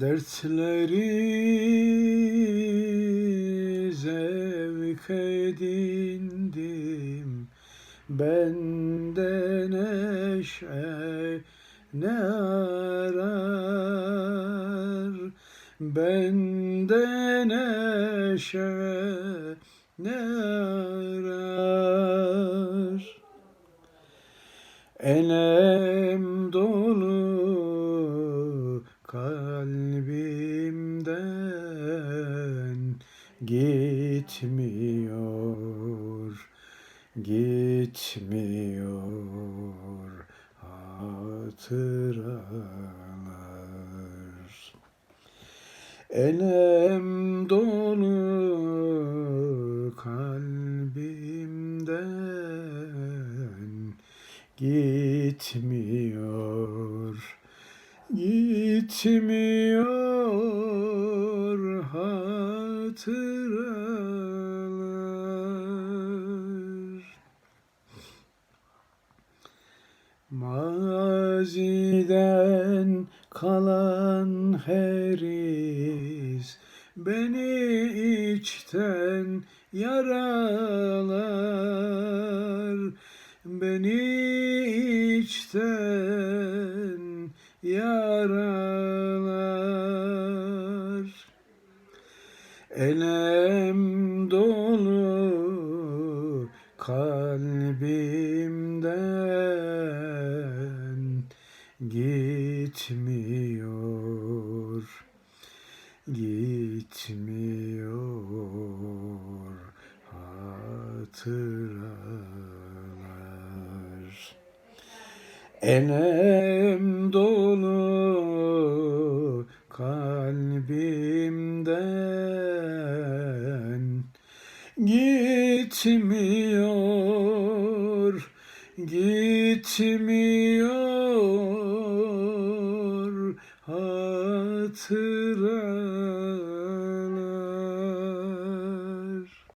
Dertleri zevk edindim. Bende neşe ne arar? Bende neşe ne arar? Elem gitmiyor, gitmiyor hatıralar. Elem dolu kalbimden gitmiyor, gitmiyor Maziden kalan her iz beni içten yaralar. Beni içten yaralar. Elem dolu kalbimden gitmiyor gitmiyor hatıralar. Elem dolu kalbimden gitmiyor, gitmiyor hatıralar.